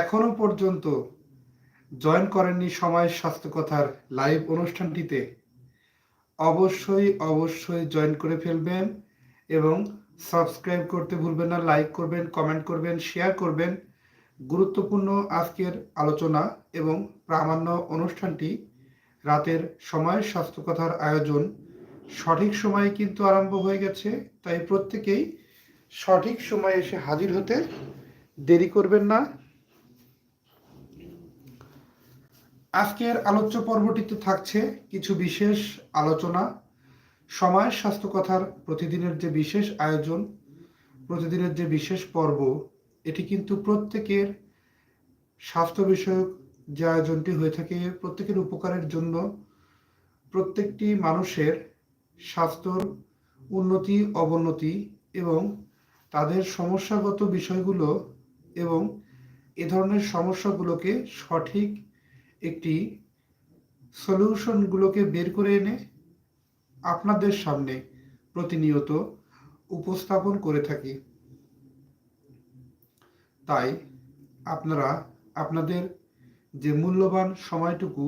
এখনও পর্যন্ত জয়েন করেননি সময় স্বাস্থ্য কথার লাইভ অনুষ্ঠানটিতে, অবশ্যই অবশ্যই জয়েন করে ফেলবেন এবং সাবস্ক্রাইব করতে ভুলবেন না, লাইক করবেন, কমেন্ট করবেন, শেয়ার করবেন। গুরুত্বপূর্ণ আজকের আলোচনা এবং প্রামাণ্য অনুষ্ঠানটি রাতের সময় স্বাস্থ্য কথার আয়োজন সঠিক সময়ে কিন্তু আরম্ভ হয়ে গেছে, তাই প্রত্যেকেই সঠিক সময়ে এসে হাজির হতে দেরি করবেন না। আজকের আলোচ্য পর্বটিতে থাকছে কিছু বিশেষ আলোচনা, সময় স্বাস্থ্য কথার প্রতিদিনের যে বিশেষ আয়োজন, প্রতিদিনের যে বিশেষ পর্ব, এটি কিন্তু প্রত্যেকের স্বাস্থ্য বিষয়ক যে আয়োজনটি হয়ে থাকে প্রত্যেকের উপকারের জন্য প্রত্যেকটি মানুষের স্বাস্থ্যর উন্নতি, অবনতি এবং তাদের সমস্যাগত বিষয়গুলো এবং এ ধরনের সমস্যাগুলোকে সঠিক একটি সলিউশনগুলোকে বের করে এনে আপনাদের সামনে প্রতিনিয়ত উপস্থাপন করে থাকি। তাই আপনারা আপনাদের যে মূল্যবান সময়টুকু,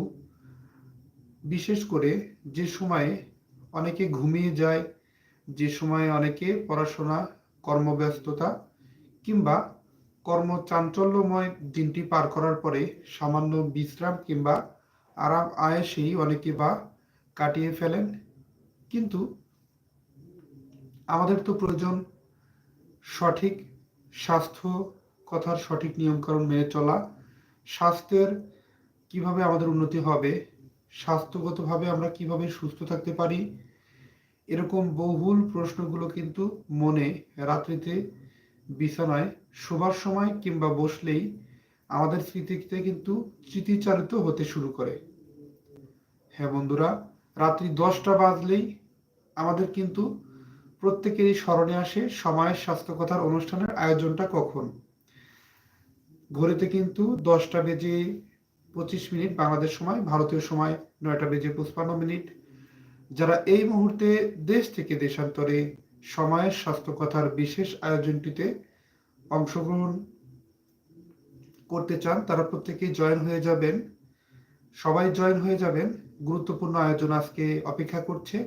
বিশেষ করে যে সময়ে অনেকে ঘুমিয়ে যায়, যে সময়ে অনেকে পড়াশোনা, কর্মব্যস্ততা কিংবা কর্মচাঞ্চল্যময় দিনটি পার করার পরে সামান্য বিশ্রাম কিংবা আরাম আয়েসেই অনেকে বা কাটিয়ে ফেলেন। কিন্তু আমাদের তো প্রয়োজন সঠিক স্বাস্থ্য কথার সঠিক নিয়মকানুন মেনে চলা। স্বাস্থ্যের কীভাবে আমাদের উন্নতি হবে, স্বাস্থ্যগতভাবে আমরা কীভাবে সুস্থ থাকতে পারি, এরকম বহুল প্রশ্নগুলো কিন্তু মনে রাত্রিতে বিছানায় শোবার সময় কিংবা বসলেই আমাদের স্মৃতিতে কিন্তু স্মৃতিচারিত হতে শুরু করে। হ্যাঁ বন্ধুরা, রাত্রি দশটা বাজলেই আমাদের কিন্তু প্রত্যেকেরই স্মরণে আসে সময়ের স্বাস্থ্য কথার অনুষ্ঠানের আয়োজনটা কখন। ঘড়িতে কিন্তু দশটা বেজে পঁচিশ মিনিট বাংলাদেশ সময়, ভারতীয় সময় নয়টা বেজে পঁচপান্ন মিনিট। যারা এই মুহূর্তে দেশ থেকে দেশান্তরে সময়ের স্বাস্থ্য কথার বিশেষ আয়োজনটিতে অংশগ্রহণ করতে চান, তারা প্রত্যেকেই জয়েন হয়ে যাবেন। সবাই জয়েন হয়ে যাবেন। গুরুত্বপূর্ণ আয়োজন আজকে অপেক্ষা করছে।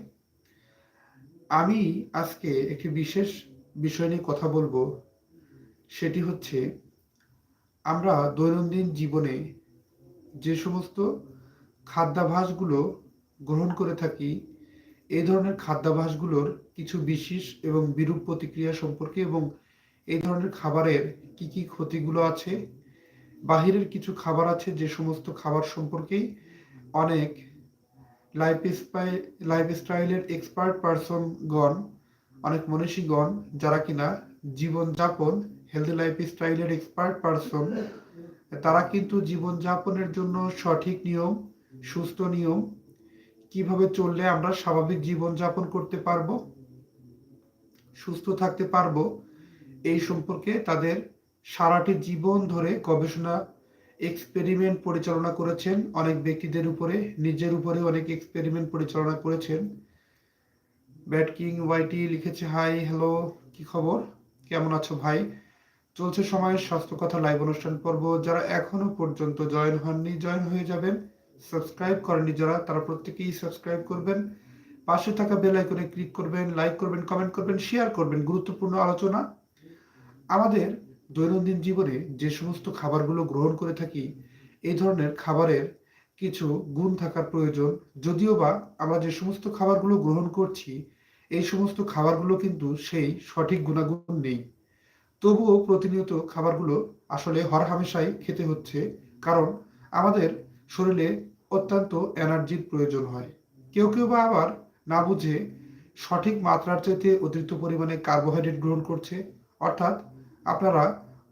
আমি আজকে একটি বিশেষ বিষয় নিয়ে কথা বলব। সেটি হচ্ছে, আমরা দৈনন্দিন জীবনে যে সমস্ত খাদ্যাভাসগুলো গ্রহণ করে থাকি এই ধরনের খাদ্যাভাসগুলোর কিছু বিশেষ এবং বিরূপ প্রতিক্রিয়া সম্পর্কে এবং এই ধরনের খাবারের কি কি ক্ষতিগুলো আছে? বাহিরের কিছু খাবার আছে যে সমস্ত খাবার সম্পর্কেই অনেক লাইফ লাইফস্টাইলের এক্সপার্ট পারসনগণ অনেক মনীষীগণ যারা কিনা জীবনযাপন হেলদি লাইফস্টাইলের এক্সপার্ট পারসন তারা কিন্তু জীবনযাপনের জন্য সঠিক নিয়ম, সুস্থ নিয়ম, কীভাবে চললে আমরা স্বাভাবিক জীবনযাপন করতে পারব? সুস্থ থাকতে পারব, এই সম্পর্কে তাদের সারাটি জীবন ধরে গবেষণা এক্সপেরিমেন্ট পরিচালনা করেছেন। অনেক ব্যক্তিদের উপরে, নিজের উপরে অনেক এক্সপেরিমেন্ট পরিচালনা করেছেন। ব্যাট কিং ওয়াইটি লিখেছে, হাই, হ্যালো, কি খবর? কেমন আছো ভাই? চলছে সময়ের স্বাস্থ্য কথা লাইভ অনুষ্ঠান পর্ব। যারা এখনও পর্যন্ত জয়েন হননি, জয়েন হয়ে যাবেন। সাবস্ক্রাইব করেননি যারা, তারা প্রত্যেকেই সাবস্ক্রাইব করবেন। পাশে থাকা বেল আইকনে ক্লিক করবেন লাইক করবেন কমেন্ট করবেন শেয়ার করবেন গুরুত্বপূর্ণ আলোচনা। আমাদের দৈনন্দিন জীবনে যে সমস্ত খাবারগুলো গ্রহণ করে থাকি, এই ধরনের খাবারের কিছু গুণ থাকার প্রয়োজন। যদিও বা আমরা যে সমস্ত খাবারগুলো গ্রহণ করছি, এই সমস্ত খাবারগুলো কিন্তু সেই সঠিক গুণাগুণ নেই। তবুও প্রতিনিয়ত খাবারগুলো আসলে হরহামেশাই খেতে হচ্ছে, কারণ আমাদের শরীরে অত্যন্ত এনার্জির প্রয়োজন হয়। কেউ কেউ বা আবার না বুঝে সঠিক মাত্রার চাইতে অতিরিক্ত পরিমাণে কার্বোহাইড্রেট গ্রহণ করছে। অর্থাৎ আপনারা,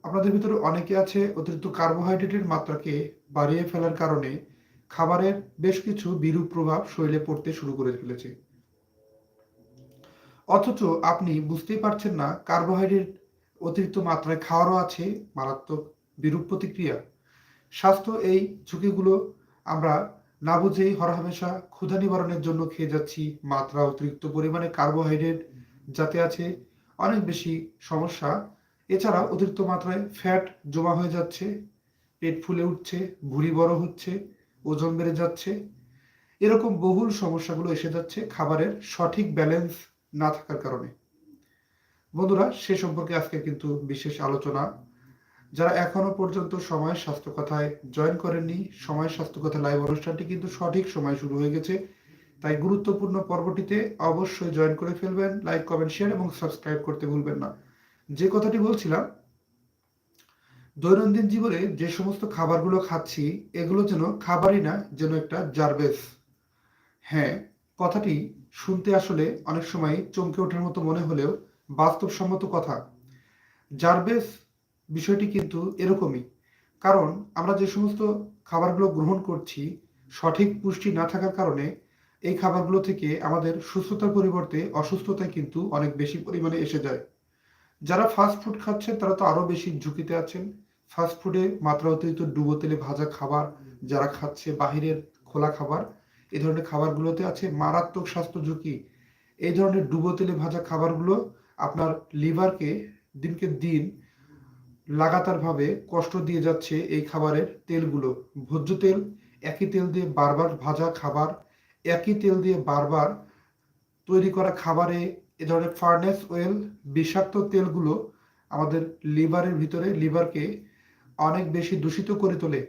আপনাদের ভিতরে অনেকে আছে অতিরিক্ত কার্বোহাইড্রেটের মাত্রাকে বাড়িয়ে ফেলার কারণে খাবারের বেশ কিছু বিরূপ প্রভাব শরীরে পড়তে শুরু করে ফেলেছে। অথচ আপনি বুঝতেই পারছেন না কার্বোহাইড্রেট অতিরিক্ত মাত্রায় খাওয়ারও আছে মারাত্মক বিরূপ প্রতিক্রিয়া। স্বাস্থ্য এই ঝুঁকিগুলো আমরা না বুঝেই হরহামেশা ক্ষুধা নিবারণের জন্য খেয়ে যাচ্ছি মাত্রা অতিরিক্ত পরিমাণে কার্বোহাইড্রেট যাতে আছে। অনেক বেশি সমস্যা। এছাড়া অতিরিক্ত মাত্রায় ফ্যাট জমা হয়ে যাচ্ছে। পেট ফুলে উঠছে, ভুঁড়ি বড় হচ্ছে, ওজন বেড়ে যাচ্ছে। এরকম বহুল সমস্যাগুলো এসে যাচ্ছে খাবারের সঠিক ব্যালেন্স না থাকার কারণে। বন্ধুরা, সে সম্পর্কে আজকে কিন্তু বিশেষ আলোচনা। যারা এখনও পর্যন্ত সময় স্বাস্থ্য কথায় জয়েন করেননি সময় স্বাস্থ্য কথা লাইভ অনুষ্ঠানটি কিন্তু সঠিক সময় শুরু হয়ে গেছে। তাই গুরুত্বপূর্ণ পর্বটিতে অবশ্যই জয়েন করে ফেলবেন লাইক কমেন্ট শেয়ার এবং সাবস্ক্রাইব করতে ভুলবেন না। যে কথাটি বলছিলাম, দৈনন্দিন জীবনে যে সমস্ত খাবারগুলো খাচ্ছি, এগুলো যেন খাবারই না, যেন একটা জারবেস হ্যাঁ কথাটি শুনতে আসলে অনেক সময় চমকে ওঠার মতো মনে হলেও বাস্তবসম্মত কথা। জারবেস বিষয়টি কিন্তু এরকমই। কারণ আমরা যে সমস্ত খাবারগুলো গ্রহণ করছি, সঠিক পুষ্টি না থাকার কারণে এই খাবারগুলো থেকে আমাদের সুস্থতার পরিবর্তে অসুস্থতায় কিন্তু অনেক বেশি পরিমাণে এসে যায়। যারা ফাস্ট ফুড খাচ্ছে, তারা তো আরও বেশি ঝুঁকিতে আছেন। ফাস্ট ফুডে মাত্রা অতিরিক্ত ডুবো তেলে ভাজা খাবার যারা খাচ্ছে, বাহিরের খোলা খাবার এই ধরনের খাবারগুলোতে আছে মারাত্মক স্বাস্থ্য ঝুঁকি। এই ধরনের ডুবো তেলে ভাজা খাবারগুলো আপনার লিভারকে দিনকে দিন লাগাতারভাবে কষ্ট দিয়ে যাচ্ছে এই খাবারের তেলগুলো। ভোজ্য তেল একই তেল দিয়ে বারবার ভাজা খাবার, একই তেল দিয়ে বারবার তৈরি করা খাবারে এ ধরনের ফার্নেস ওয়েল বিষাক্ত তেলগুলো আমাদের লিভারের ভিতরে, লিভারকে অনেক বেশি দূষিত করে তোলে।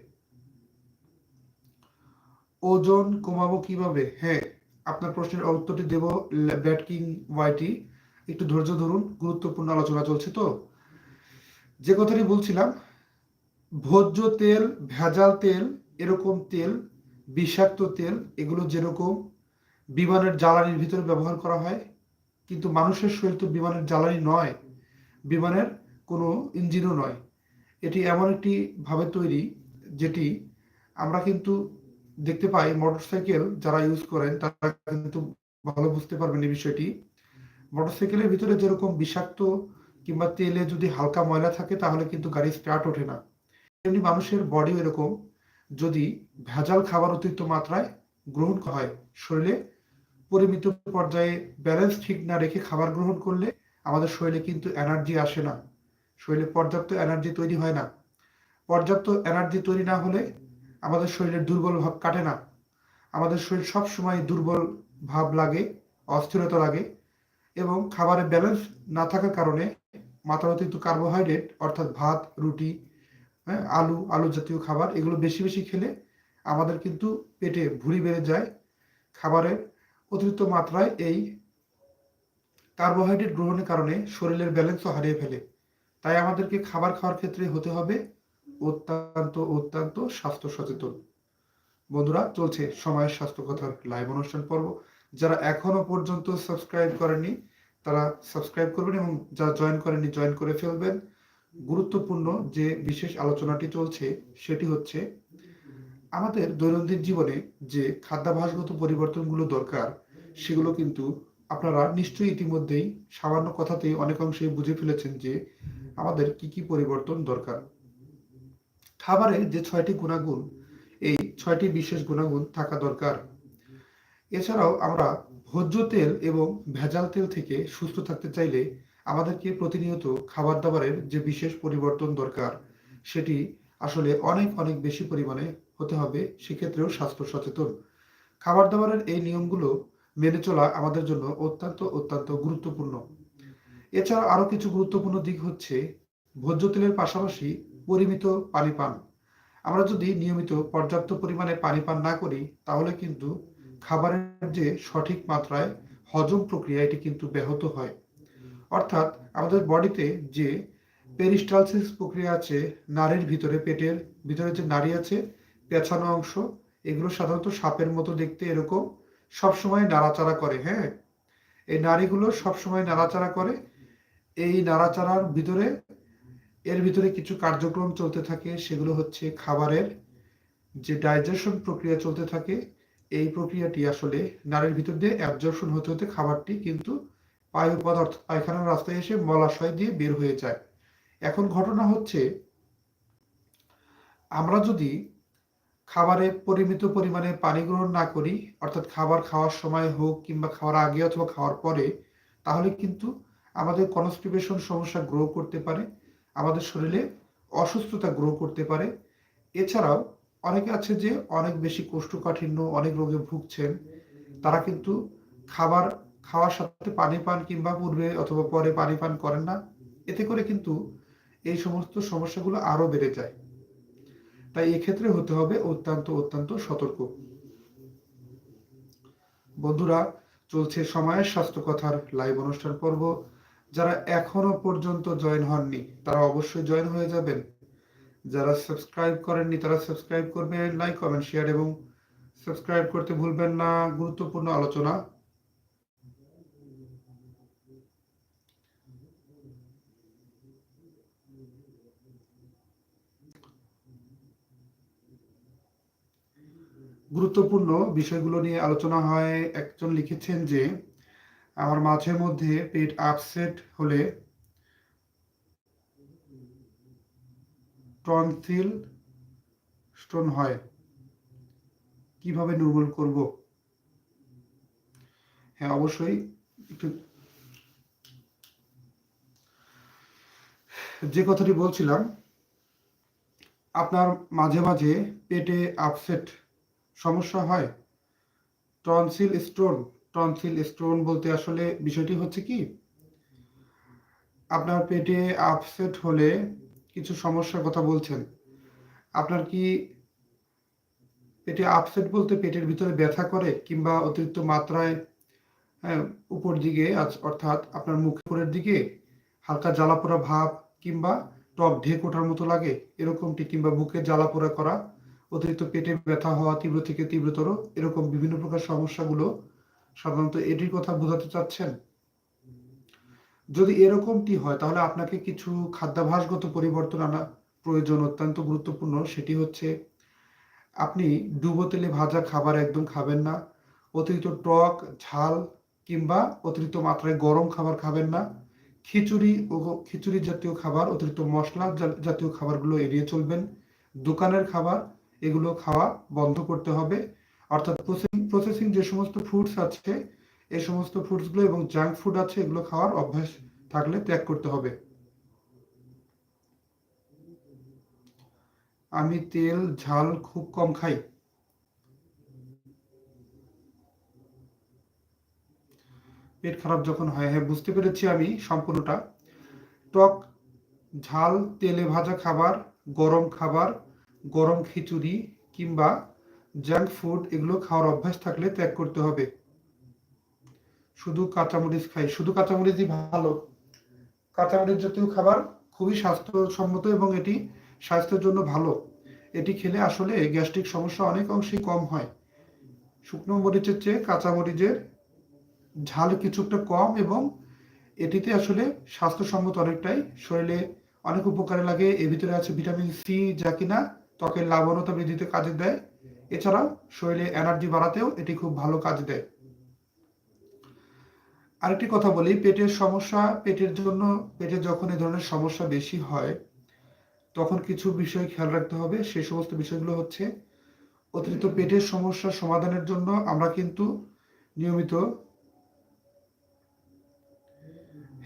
ওজন কমাবো কীভাবে? হ্যাঁ আপনার প্রশ্নের উত্তরটি দেব। ব্যাট কিং ওয়াইটি, একটু ধৈর্য ধরুন, গুরুত্বপূর্ণ আলোচনা চলছে তো? যে কথাটি বলছিলাম, ভোজ্য তেল, ভেজাল তেল, এরকম তেল, বিষাক্ত তেল, এগুলো যেরকম বিমানের জ্বালানির ভিতরে ব্যবহার করা হয়, কিন্তু মানুষের শরীর তো বিমানের জ্বালানি নয়, বিমানের কোনো ইঞ্জিনও নয়। এটি এমন একটি ভাবে তৈরি যেটি আমরা কিন্তু দেখতে পাই, মোটরসাইকেল যারা ইউজ করেন, তারা কিন্তু ভালো বুঝতে পারবেন এই বিষয়টি। মোটরসাইকেলের ভিতরে যেরকম বিষাক্ত কিংবা তেলে যদি হালকা ময়লা থাকে, তাহলে কিন্তু গাড়ি স্টার্ট ওঠে না। তেমনি মানুষের বডি এরকম, যদি ভেজাল খাবার অতিরিক্ত মাত্রায় গ্রহণ হয়, শরীরে পরিমিত পর্যায়ে ব্যালেন্স ঠিক না রেখে খাবার গ্রহণ করলে আমাদের শরীরে কিন্তু এনার্জি আসে না। শরীরে পর্যাপ্ত এনার্জি তৈরি হয় না। পর্যাপ্ত এনার্জি তৈরি না হলে আমাদের শরীরের দুর্বল ভাব কাটে না। আমাদের শরীর সব সময় দুর্বল ভাব লাগে, অস্থিরতা লাগে এবং খাবারে ব্যালেন্স না থাকার কারণে মাত্রা অতিরিক্ত কার্বোহাইড্রেট অর্থাৎ ভাত, রুটি হ্যাঁ আলু আলু জাতীয় খাবার, এগুলো বেশি বেশি খেলে আমাদের কিন্তু পেটে ভুঁড়ি বেড়ে যায়। খাবারের অতিরিক্ত মাত্রায় এই কার্বোহাইড্রেট গ্রহণের কারণে শরীরের ব্যালেন্সও হারিয়ে ফেলে। তাই আমাদেরকে খাবার খাওয়ার ক্ষেত্রে হতে হবে অত্যন্ত অত্যন্ত স্বাস্থ্য সচেতন। বন্ধুরা, চলছে সময়ের স্বাস্থ্য কথার লাইভ অনুষ্ঠান পর্ব। যারা এখনও পর্যন্ত সাবস্ক্রাইব করেননি তারা সাবস্ক্রাইব করবেন এবং যারা জয়েন করেননি জয়েন করে ফেলবেন। গুরুত্বপূর্ণ যে বিশেষ আলোচনাটি চলছে, সেটি হচ্ছে আমাদের দৈনন্দিন জীবনে যে খাদ্যাভাসগত পরিবর্তনগুলো দরকার, সেগুলো কিন্তু আপনারা নিশ্চয়ই ইতিমধ্যেই সামান্য কথাতেই অনেকাংশে বুঝে ফেলেছেন যে আমাদের কি কি পরিবর্তন দরকার। খাবারের যে ছয়টি গুণাগুণ, এই ছয়টি বিশেষ গুণাগুণ থাকা দরকার। এছাড়াও আমরা ভোজ্য তেল এবং ভেজাল তেল থেকে সুস্থ থাকতে চাইলে আমাদেরকে প্রতিনিয়ত খাবার দাবারের যে বিশেষ পরিবর্তন দরকার, সেটি আসলে অনেক অনেক বেশি পরিমাণে হতে হবে, সেক্ষেত্রেও স্বাস্থ্য সচেতন। খাবার দাবারের এই নিয়মগুলো মেনে চলা আমাদের জন্য অত্যন্ত অত্যন্ত গুরুত্বপূর্ণ। এছাড়া আরও কিছু গুরুত্বপূর্ণ দিক হচ্ছে ভোজ্য তেলের পাশাপাশি পরিমিত পানি পান। আমরা যদি নিয়মিত পর্যাপ্ত পরিমাণে পানি পান না করি, তাহলে কিন্তু খাবারের যে সঠিক মাত্রায় হজম প্রক্রিয়া, এটি কিন্তু ব্যাহত হয়। অর্থাৎ আমাদের বডিতে যে পেরিস্টালসিস প্রক্রিয়া আছে, নারীর ভিতরে পেটের ভিতরে যে নারী আছে, পেছানো অংশ, এগুলো সাধারণত সাপের মতো দেখতে এরকম, সবসময় নাড়াচাড়া করে হ্যাঁ? এই নারীগুলো সবসময় নাড়াচাড়া করে, এই নাড়াচাড়ার ভিতরে, এর ভিতরে কিছু কার্যক্রম চলতে থাকে, সেগুলো হচ্ছে খাবারের যে ডাইজেশন প্রক্রিয়া চলতে থাকে এই প্রক্রিয়াটি আসলে নারীর ভিতর দিয়ে অ্যাবজর্পশন হতে হতে খাবারটি কিন্তু পায়ু পদার্থ, পায়খানার রাস্তায় এসে মলাশয় দিয়ে বের হয়ে যায়। এখন ঘটনা হচ্ছে, আমরা যদি খাবারে পরিমিত পরিমাণে পানি গ্রহণ না করি, অর্থাৎ খাবার খাওয়ার সময় হোক কিংবা খাওয়ার আগে অথবা খাওয়ার পরে, তাহলে কিন্তু আমাদের কনস্টিপেশন সমস্যা গ্রো করতে পারে, আমাদের শরীরে অসুস্থতা গ্রো করতে পারে। এছাড়াও অনেকে আছে যে অনেক বেশি কোষ্ঠকাঠিন্য, অনেক রোগে ভুগছেন। তারা কিন্তু খাবার খাওয়ার সাথে পানি পান কিংবা পূর্বে অথবা পরে পানি পান করেন না। এতে করে কিন্তু এই সমস্ত সমস্যাগুলো আরও বেড়ে যায়। তাই এক্ষেত্রে হতে হবে অত্যন্ত অত্যন্ত সতর্ক। বন্ধুরা, চলছে সময়ের স্বাস্থ্য কথার লাইভ অনুষ্ঠান পর্ব। যারা এখনও পর্যন্ত জয়েন হননি, তারা অবশ্যই জয়েন হয়ে যাবেন। যারা সাবস্ক্রাইব করেননি, তারা সাবস্ক্রাইব করবেন লাইক কমেন্ট শেয়ার এবং সাবস্ক্রাইব করতে ভুলবেন না। গুরুত্বপূর্ণ আলোচনা। গুরুত্বপূর্ণ বিষয়গুলো নিয়ে আলোচনা হয়। একজন লিখেছেন যে, আমার মাঝে মধ্যে পেট আপসেট হলে টনসিল স্টোন হয়। কীভাবে নির্মূল করব? হ্যাঁ অবশ্যই একটু যে কথাটি বলছিলাম, আপনার মাঝে মাঝে পেটে আপসেট সমস্যা হয়। টনসিল স্টোন টনসিল স্টোন বলতে আসলে বিষয়টি হচ্ছে কি? আপনার পেটে আপসেট হলে কিছু সমস্যার কথা বলছেন। আপনার কি পেটে আপসেট বলতে পেটের ভিতরে ব্যথা করে কিংবা অতিরিক্ত মাত্রায় হ্যাঁ, উপর দিকে অর্থাৎ আপনার মুখ মুখের দিকে হালকা জ্বালাপোড়া ভাব কিংবা টক ঢেক ওঠার মতো লাগে এরকমটি কিংবা বুকে জ্বালাপোড়া করা অতিরিক্ত পেটে ব্যথা হওয়া তীব্র থেকে তীব্রতর এরকম বিভিন্ন প্রকার সমস্যাগুলো সাধারণত এটির কথা বোঝাতে চাচ্ছেন যদি এরকমটি হয়, তাহলে আপনাকে কিছু খাদ্যাভাসগত পরিবর্তন আনা প্রয়োজন অত্যন্ত গুরুত্বপূর্ণ। সেটি হচ্ছে, আপনি ডুবো তেলে ভাজা খাবার একদম খাবেন না, অতিরিক্ত টক, ঝাল কিংবা অতিরিক্ত মাত্রায় গরম খাবার খাবেন না। খিচুড়ি ও খিচুড়ি জাতীয় খাবার, অতিরিক্ত মশলা জাতীয় খাবারগুলো এড়িয়ে চলবেন। দোকানের খাবার, এগুলো খাওয়া বন্ধ করতে হবে। অর্থাৎ প্রসেসিং যে সমস্ত ফুডস আছে এই সমস্ত ফুডসগুলো এবং জাঙ্ক ফুড আছে, এগুলো খাওয়ার অভ্যাস থাকলে ত্যাগ করতে হবে। আমি তেল, ঝাল খুব কম খাই। পেট খারাপ যখন হয় হ্যাঁ বুঝতে পেরেছি আমি সম্পূর্ণটা। টক, ঝাল, তেলে ভাজা খাবার, গরম খাবার, গরম খিচুড়ি কিংবা জাঙ্ক ফুড এগুলো খাওয়ার অভ্যাস থাকলে ত্যাগ করতে হবে। শুধু কাঁচামরিচ খাই। শুধু কাঁচামরিচই ভালো। কাঁচামরিচ জাতীয় খাবার খুবই স্বাস্থ্যসম্মত এবং এটি স্বাস্থ্যের জন্য ভালো। এটি খেলে আসলে গ্যাস্ট্রিক সমস্যা অনেক অংশেই কম হয়। শুকনো মরিচের চেয়ে কাঁচামরিচের ঝাল কিছুটা কম এবং এটিতে আসলে স্বাস্থ্যসম্মত অনেকটাই। শরীরে অনেক উপকারে লাগে। এর ভিতরে আছে ভিটামিন সি যা কিনা ত্বকের লাবণতা বৃদ্ধিতে কাজে দেয়। এছাড়াও শরীরে এনার্জি বাড়াতেও এটি খুব ভালো কাজ দেয়। আরেকটি কথা বলি, পেটের সমস্যা, পেটের জন্য, পেটে যখন এই ধরনের সমস্যা বেশি হয়, তখন কিছু বিষয় খেয়াল রাখতে হবে। সেই সমস্ত বিষয়গুলো হচ্ছে অতিরিক্ত পেটের সমস্যা সমাধানের জন্য আমরা কিন্তু নিয়মিত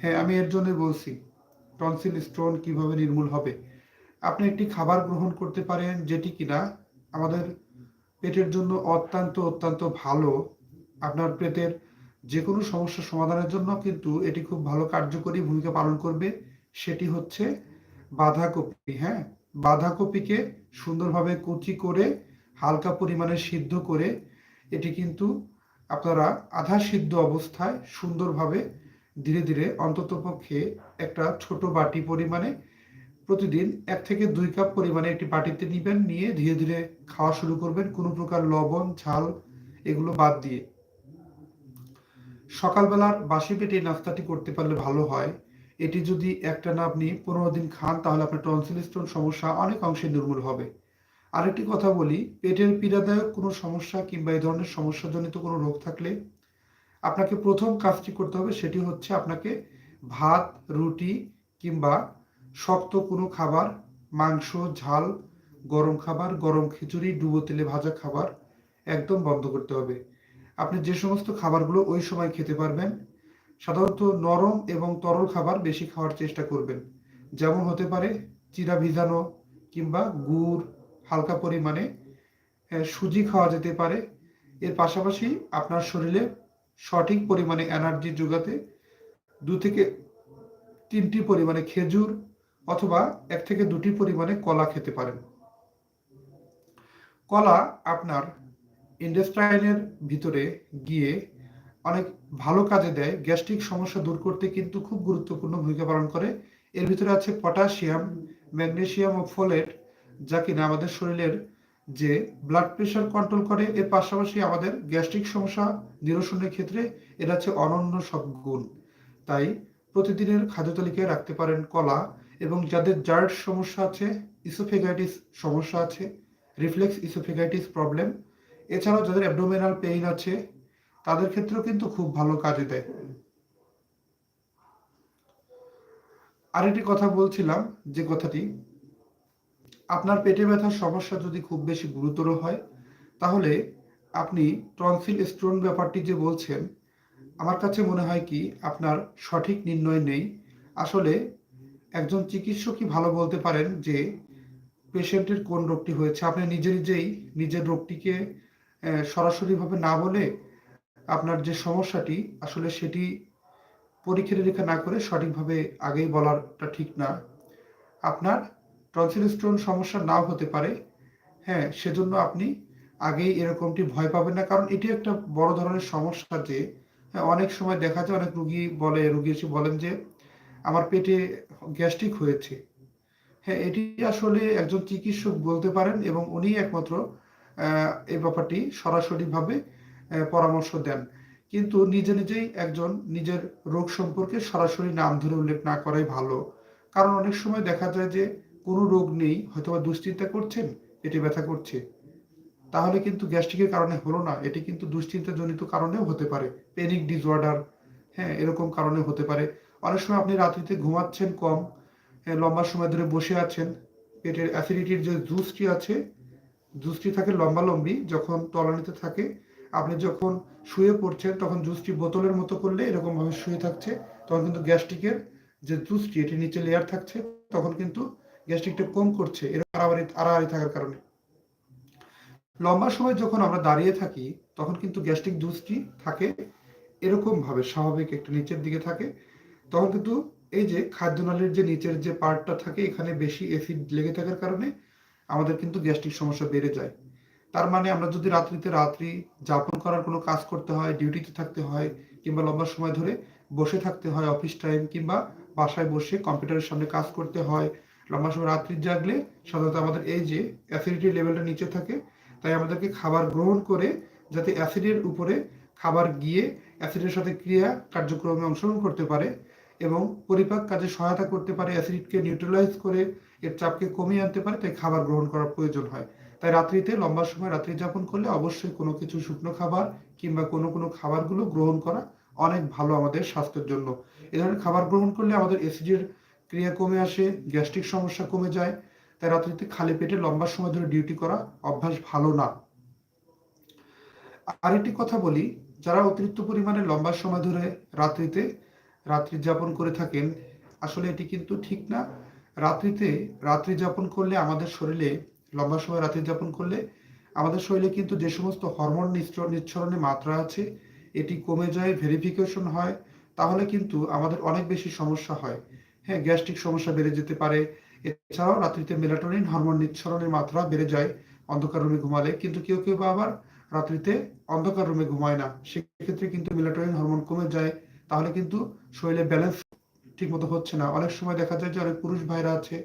হ্যাঁ আমি এর জন্য বলছি, টনসিল স্টোন কীভাবে নির্মূল হবে? আপনি একটি খাবার গ্রহণ করতে পারেন যেটি কিনা আমাদের পেটের জন্য অত্যন্ত অত্যন্ত ভালো। আপনার পেটের যে কোনো সমস্যা সমাধানের জন্য কিন্তু এটি খুব ভালো কার্যকরী ভূমিকা পালন করবে। সেটি হচ্ছে বাঁধাকপি হ্যাঁ? বাঁধাকপিকে সুন্দরভাবে কুচি করে, হালকা পরিমাণে সিদ্ধ করে, এটি কিন্তু আপনারা আধা সিদ্ধ অবস্থায় সুন্দরভাবে ধীরে ধীরে অন্ততপক্ষে একটা ছোট বাটি পরিমাণে প্রতিদিন এক থেকে দুই কাপ পরিমাণে একটি বাটিতে নিবেন, নিয়ে ধীরে ধীরে খাওয়া শুরু করবেন। কোনো প্রকার লবণ, ঝাল এগুলো বাদ দিয়ে। সকালবেলার বাসি পেটে এই নাস্তাটি করতে পারলে ভালো হয়। এটি যদি একটা না আপনি পনেরো দিন খান, তাহলে আপনার টনসিল স্টোন সমস্যা অনেক অংশে নির্মূল হবে। আরেকটি কথা বলি, পেটের পীড়াদায়ক কোনো সমস্যা কিংবা এই ধরনের সমস্যাজনিত কোনো রোগ থাকলে আপনাকে প্রথম কাজটি করতে হবে, সেটি হচ্ছে আপনাকে ভাত, রুটি কিংবা শক্ত কোনো খাবার, মাংস, ঝাল, গরম খাবার, গরম খিচুড়ি, ডুবো তেলে ভাজা খাবার একদম বন্ধ করতে হবে। আপনি যে সমস্ত খাবারগুলো ওই সময় খেতে পারবেন, সাধারণত নরম এবং তরল খাবার বেশি খাওয়ার চেষ্টা করবেন। যেমন হতে পারে চিরা ভিজানো কিংবা গুড় হালকা পরিমাণে সুজি খাওয়া যেতে পারে। এর পাশাপাশি আপনার শরীরে সঠিক পরিমাণে এনার্জি যোগাতে দু থেকে তিনটি পরিমাণে খেজুর অথবা এক থেকে দুটি পরিমাণে কলা খেতে পারেন। কলা আপনার ইন্ডাস্ট্রাইনের ভিতরে গিয়ে অনেক ভালো কাজে দেয়। গ্যাস্ট্রিক সমস্যা দূর করতে কিন্তু খুব গুরুত্বপূর্ণ ভূমিকা পালন করে। এর ভিতরে আছে পটাশিয়াম, ম্যাগনেসিয়াম ও ফোলেট, যা কিনা আমাদের শরীরের যে ব্লাড প্রেশার কন্ট্রোল করে। এর পাশাপাশি আমাদের গ্যাস্ট্রিক সমস্যা নিরসনের ক্ষেত্রে এর আছে অনন্য সব গুণ। তাই প্রতিদিনের খাদ্য তালিকায় রাখতে পারেন কলা এবং যাদের জার্ড সমস্যা আছে ইসোফেগাইটিস সমস্যা আছে রিফ্লেক্স ইসোফেগাইটিস প্রবলেম এছাড়াও যাদের অ্যাবডোমিনাল পেইন আছে, তাদের ক্ষেত্রেও কিন্তু খুব ভালো কাজে দেয়। আরেকটি কথা বলছিলাম যে কথাটি, আপনার পেটে ব্যথার সমস্যা যদি খুব বেশি গুরুতর হয়, তাহলে আপনি টনসিল স্টোন ব্যাপারটি যে বলছেন, আমার কাছে মনে হয় কি, আপনার সঠিক নির্ণয় নেই। আসলে একজন চিকিৎসকই ভালো বলতে পারেন যে পেশেন্টের কোন রোগটি হয়েছে। আপনি নিজে নিজেই নিজের রোগটিকে সরাসরিভাবে না বলে আপনার যে সমস্যাটি, আসলে সেটি পরীক্ষা নিরীক্ষা না করে সঠিকভাবে আগেই বলাটা ঠিক না। আপনার টনসিল স্টোন সমস্যা নাও হতে পারে। হ্যাঁ সেজন্য আপনি আগেই এরকমটি ভয় পাবেন না। কারণ এটি একটা বড় ধরনের সমস্যা যে অনেক সময় দেখা যায়, অনেক রুগী বলে, রুগী এসে বলেন যে, আমার পেটে গ্যাস্ট্রিক হয়েছে। হ্যাঁ এটি আসলে একজন চিকিৎসক বলতে পারেন এবং উনি একমাত্র এই ব্যাপারটি সরাসরিভাবে পরামর্শ দেন। কিন্তু নিজে নিজেই একজন নিজের রোগ সম্পর্কে সরাসরি নাম ধরে উল্লেখ না করাই ভালো। কারণ অনেক সময় দেখা যায় যে কোনো রোগ নেই হয়তোবা দুশ্চিন্তা করছেন পেটে ব্যথা করছে। তাহলে কিন্তু গ্যাস্ট্রিকের কারণে হলো না এটি কিন্তু দুশ্চিন্তাজনিত কারণেও হতে পারে। পেনিক ডিসঅর্ডার হ্যাঁ এরকম কারণে হতে পারে। অনেক সময় আপনি রাত্রিতে ঘুমাচ্ছেন কম হ্যাঁ, লম্বা সময় ধরে বসে আছেন পেটের অ্যাসিডিটির যে জুসটি আছে জুসটি থাকে লম্বা লম্বি যখন তলানিতে থাকে, আপনি যখন শুয়ে পড়ছেন, তখন জুসটি বোতলের মতো করলে এরকম ভাবে শুয়ে থাকছে। তখন কিন্তু গ্যাস্ট্রিকের যে জুসটি, এটি নিচে লেয়ার থাকছে, তখন কিন্তু গ্যাস্ট্রিকটা কম করছে, এর আড়াআড়ি আড়াআড়ি থাকার কারণে। লম্বা সময় যখন আমরা দাঁড়িয়ে থাকি, তখন কিন্তু গ্যাস্ট্রিক জুসটি থাকে এরকম ভাবে স্বাভাবিক একটু নিচের দিকে থাকে। তখন কিন্তু এই যে খাদ্যনালীর যে নিচের যে পার্টটা থাকে, এখানে বেশি অ্যাসিড লেগে থাকার কারণে আমাদের কিন্তু গ্যাস্ট্রিক সমস্যা বেড়ে যায়। তার মানে আমরা যদি রাত্রিতে রাত্রি যাপন করার কোনো কাজ করতে হয়, ডিউটিতে থাকতে হয়, কিংবা লম্বা সময় ধরে বসে থাকতে হয় অফিস টাইম, কিংবা বাসায় বসে কম্পিউটারের সামনে কাজ করতে হয়, লম্বা সময় রাত্রি জাগলে সাধারণত আমাদের এই যে অ্যাসিডিটি লেভেলটা নিচে থাকে, তাই আমাদেরকে খাবার গ্রহণ করে যাতে অ্যাসিডের উপরে খাবার গিয়ে অ্যাসিডের সাথে ক্রিয়া কার্যক্রমে অংশগ্রহণ করতে পারে এবং পরিপাক কাজে সহায়তা করতে পারে অ্যাসিডকে নিউট্রালাইজ করে এর চাপকে কমিয়ে আনতে পারে, তাই খাবার গ্রহণ করার প্রয়োজন হয়। তাই রাত্রিতে লম্বা সময় রাত্রি যাপন করলে অবশ্যই কোনো কিছু শুকনো খাবার কিংবা কোনো কোনো খাবারগুলো গ্রহণ করা অনেক ভালো আমাদের স্বাস্থ্যের জন্য। এ ধরনের খাবার গ্রহণ করলে আমাদের অ্যাসিডের ক্রিয়া কমে আসে গ্যাস্ট্রিক সমস্যা কমে যায়। তাই রাত্রিতে খালি পেটে লম্বা সময় ধরে ডিউটি করা অভ্যাস ভালো না। আরেকটি কথা বলি, যারা অতিরিক্ত পরিমাণে লম্বা সময় ধরে রাত্রিতে রাত্রি যাপন করে থাকেন, আসলে এটি কিন্তু ঠিক না। রাত্রিতে, রাত্রি যাপন করলে আমাদের শরীরে, লম্বা সময় রাত্রি যাপন করলে আমাদের শরীরে কিন্তু যে সমস্ত হরমোন নিঃসর- নিঃসরণের মাত্রা আছে, এটি কমে যায় ভেরিফিকেশন হয়, তাহলে কিন্তু আমাদের অনেক বেশি সমস্যা হয়। হ্যাঁ গ্যাস্ট্রিক সমস্যা বেড়ে যেতে পারে, এছাড়াও রাত্রিতে মেলাটোনিন হরমোন নিঃসরণের মাত্রা বেড়ে যায়, অন্ধকার রুমে ঘুমালে, কিন্তু কেউ কেউ আবার রাত্রিতে অন্ধকার রুমে ঘুমায় না, সেক্ষেত্রে কিন্তু মেলাটোনিন হরমোন কমে যায়, তাহলে কিন্তু শরীরে ব্যালেন্স ঠিক মতো হচ্ছে না। অনেক সময় দেখা যায় যে অনেক পুরুষ ভাইরা আছে,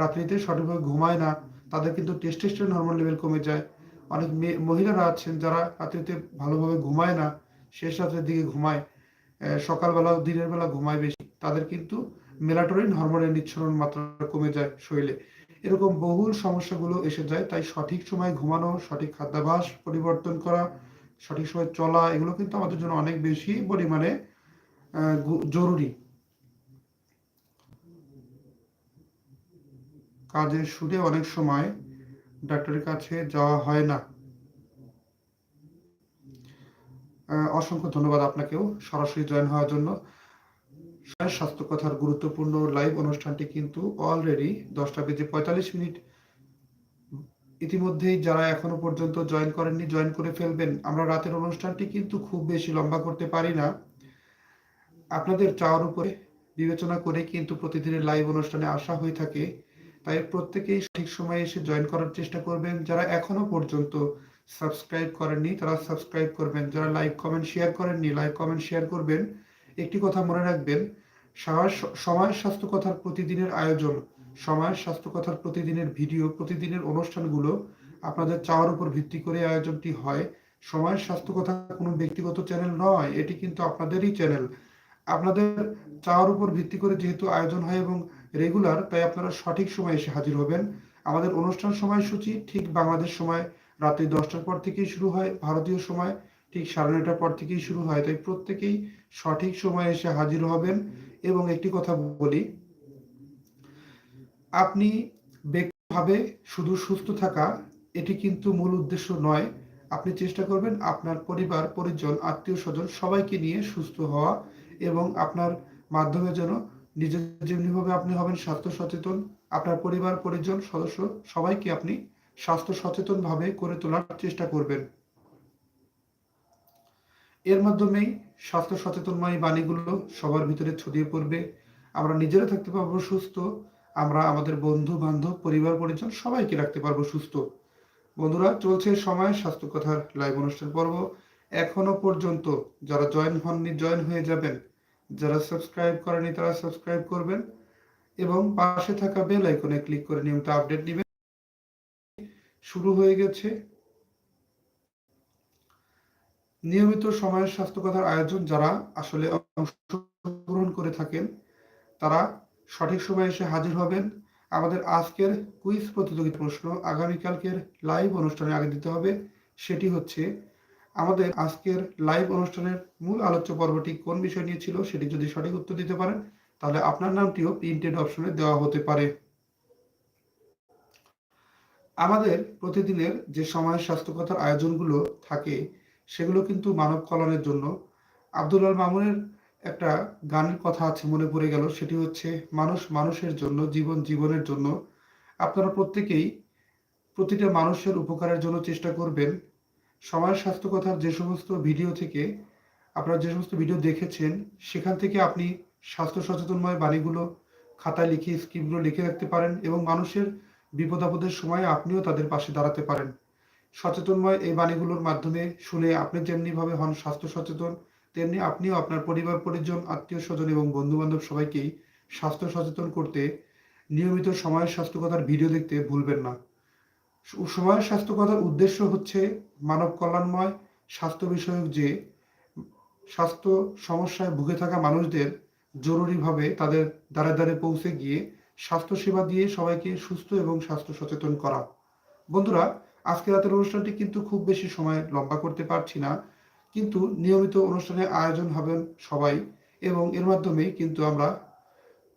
রাত্রিতে সঠিকভাবে ঘুমায় না, তাদের কিন্তু টেস্টোস্টেরন হরমোন লেভেল কমে যায়। অনেক মহিলারা আছেন যারা রাত্রিতে ভালোভাবে ঘুমায় না, শেষ রাতের দিকে ঘুমায় সকালবেলা দিনের বেলা ঘুমায় বেশি। তাদের কিন্তু মেলাটোনিন হরমোনের নিঃসরণ মাত্রা কমে যায় শরীরে। এরকম বহুল সমস্যাগুলো এসে যায়, তাই সঠিক সময় ঘুমানো, সঠিক খাদ্যাভ্যাস পরিবর্তন করা, সঠিক সময় চলা, এগুলো কিন্তু আমাদের জন্য অনেক বেশি পরিমাণে জরুরি। কাজের সুরে অনেক সময় ডাক্তারের কাছে যাওয়া হয় না। অসংখ্য ধন্যবাদ আপনাকেও সরাসরি জয়েন হওয়ার জন্য। স্বাস্থ্য কথার গুরুত্বপূর্ণ লাইভ অনুষ্ঠানটি কিন্তু অলরেডি দশটা বেজে পঁয়তাল্লিশ মিনিট। ইতিমধ্যেই যারা এখনও পর্যন্ত জয়েন করেননি, জয়েন করে ফেলবেন। আমরা রাতের অনুষ্ঠানটি কিন্তু খুব বেশি লম্বা করতে পারি না। আপনাদের চাওয়ার উপরে বিবেচনা করে কিন্তু প্রতিদিনের লাইভ অনুষ্ঠানে আসা হয়ে থাকে। তাই প্রত্যেকেই ঠিক সময়ে এসে জয়েন করার চেষ্টা করবেন। যারা এখনও পর্যন্ত সাবস্ক্রাইব করেননি, তারা সাবস্ক্রাইব করবেন। যারা লাইক কমেন্ট শেয়ার করেননি লাইক কমেন্ট শেয়ার করবেন। একটি কথা মনে রাখবেন সময় স্বাস্থ্য কথার প্রতিদিনের আয়োজন সময় স্বাস্থ্য কথার প্রতিদিনের ভিডিও প্রতিদিনের অনুষ্ঠানগুলো আপনাদের চাওয়ার উপর ভিত্তি করে আয়োজনটি হয়। সময় স্বাস্থ্য কথা কোনো ব্যক্তিগত চ্যানেল নয়, এটি কিন্তু আপনাদেরই চ্যানেল আপনাদের চাওয়ার উপর ভিত্তি করে যেহেতু আয়োজন হয় এবং রেগুলার, তাই আপনারা সঠিক সময় এসে হাজির হবেন। আমাদের অনুষ্ঠান সময়সূচি ঠিক বাংলাদেশ সময় রাতে দশটার পর থেকেই শুরু হয়, ভারতীয় সময় ঠিক সাড়ে নয়টার পর থেকেই শুরু হয়, তাই প্রত্যেকেই সঠিক সময়ে এসে হাজির হবেন। এবং একটি কথা বলি, আপনি ব্যক্তিভাবে শুধু সুস্থ থাকা, এটি কিন্তু মূল উদ্দেশ্য নয়। আপনি চেষ্টা করবেন আপনার পরিবার, পরিজন আত্মীয় স্বজন সবাইকে নিয়ে সুস্থ হওয়া এবং আপনার মাধ্যমে যেন নিজের যেমনিভাবে আপনি হবেন স্বাস্থ্য সচেতন, আপনার পরিবার, পরিজন, সদস্য, সবাইকে আপনি স্বাস্থ্য সচেতন ভাবে করে তোলার চেষ্টা করবেন। এর মাধ্যমেই স্বাস্থ্য সচেতনময় বাণীগুলো সবার ভিতরে ছড়িয়ে পড়বে। আমরা নিজেরা থাকতে পারব সুস্থ, আমরা আমাদের বন্ধু বান্ধব পরিবার, পরিজন সবাইকে রাখতে পারব সুস্থ। বন্ধুরা, চলছে সময় স্বাস্থ্য কথার লাইভ অনুষ্ঠান পর্ব। এখনও পর্যন্ত যারা জয়েন হননি জয়েন হয়ে যাবেন। যারা সাবস্ক্রাইব করেনি তারা সাবস্ক্রাইব করবেন এবং পাশে থাকা বেল আইকনে ক্লিক করে নিয়মিত আপডেট দিবেন শুরু হয়ে গেছে নিয়মিত সময়ের স্বাস্থ্য কথার আয়োজন। যারা আসলে অংশগ্রহণ করে থাকেন, তারা সঠিক সময়ে এসে হাজির হবেন। আমাদের আজকের কুইজ প্রতিযোগিতা প্রশ্ন আগামীকালকের লাইভ অনুষ্ঠানে আগে দিতে হবে। সেটি হচ্ছে আমাদের আজকের লাইভ অনুষ্ঠানের মূল আলোচ্য পর্বটি কোন বিষয় নিয়ে ছিল সেটি যদি সঠিক উত্তর দিতে পারেন, তাহলে আপনার নামটিও প্রিন্টেড অপশনে দেওয়া হতে পারে। আমাদের প্রতিদিনের যে সময় স্বাস্থ্যকতার আয়োজনগুলো থাকে, সেগুলো কিন্তু মানব কল্যাণের জন্য। আব্দুল আল মামুনের একটা গানের কথা আছে মনে পড়ে গেল, সেটি হচ্ছে, মানুষ মানুষের জন্য, জীবন জীবনের জন্য। আপনারা প্রত্যেকেই প্রতিটা মানুষের উপকারের জন্য চেষ্টা করবেন। সময় স্বাস্থ্য কথার যে সমস্ত ভিডিও থেকে আপনারা যে সমস্ত ভিডিও দেখেছেন, সেখান থেকে আপনি স্বাস্থ্য সচেতনময় বাণীগুলো খাতায় লিখে স্ক্রিপ্টগুলো লিখে রাখতে পারেন এবং মানুষের বিপদ আপদের সময় আপনিও তাদের পাশে দাঁড়াতে পারেন। সচেতনময় এই বাণীগুলোর মাধ্যমে শুনে আপনি যেমনিভাবে হন স্বাস্থ্য সচেতন, তেমনি আপনিও আপনার পরিবার, পরিজন, আত্মীয় স্বজন এবং বন্ধু বান্ধব সবাইকেই স্বাস্থ্য সচেতন করতে নিয়মিত সময়ের স্বাস্থ্যকতার ভিডিও দেখতে ভুলবেন না। সময়ের স্বাস্থ্যকতার উদ্দেশ্য হচ্ছে মানব কল্যাণময়, স্বাস্থ্য বিষয়ক যে, স্বাস্থ্য সমস্যায় ভুগে থাকা মানুষদের জরুরিভাবে তাদের দ্বারে দ্বারে পৌঁছে গিয়ে স্বাস্থ্য সেবা দিয়ে সবাইকে সুস্থ এবং স্বাস্থ্য সচেতন করা। বন্ধুরা, আজকে রাতের অনুষ্ঠানটি কিন্তু খুব বেশি সময় লম্বা করতে পারছি না, কিন্তু নিয়মিত অনুষ্ঠানের আয়োজন হবেন সবাই এবং এর মাধ্যমেই কিন্তু আমরা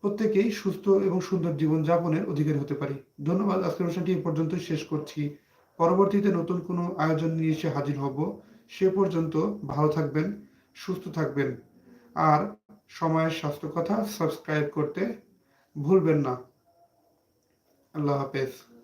প্রত্যেকেই সুস্থ এবং সুন্দর জীবন যাপনের অধিকারী হতে পারি। ধন্যবাদ, আজকের অনুষ্ঠানটি এ পর্যন্ত শেষ করছি। পরবর্তীতে নতুন কোনো আয়োজন নিয়ে এসে হাজির হব। সে পর্যন্ত ভালো থাকবেন, সুস্থ থাকবেন। আর সময়ের স্বাস্থ্য কথা সাবস্ক্রাইব করতে ভুলবেন না। আল্লাহ হাফেজ।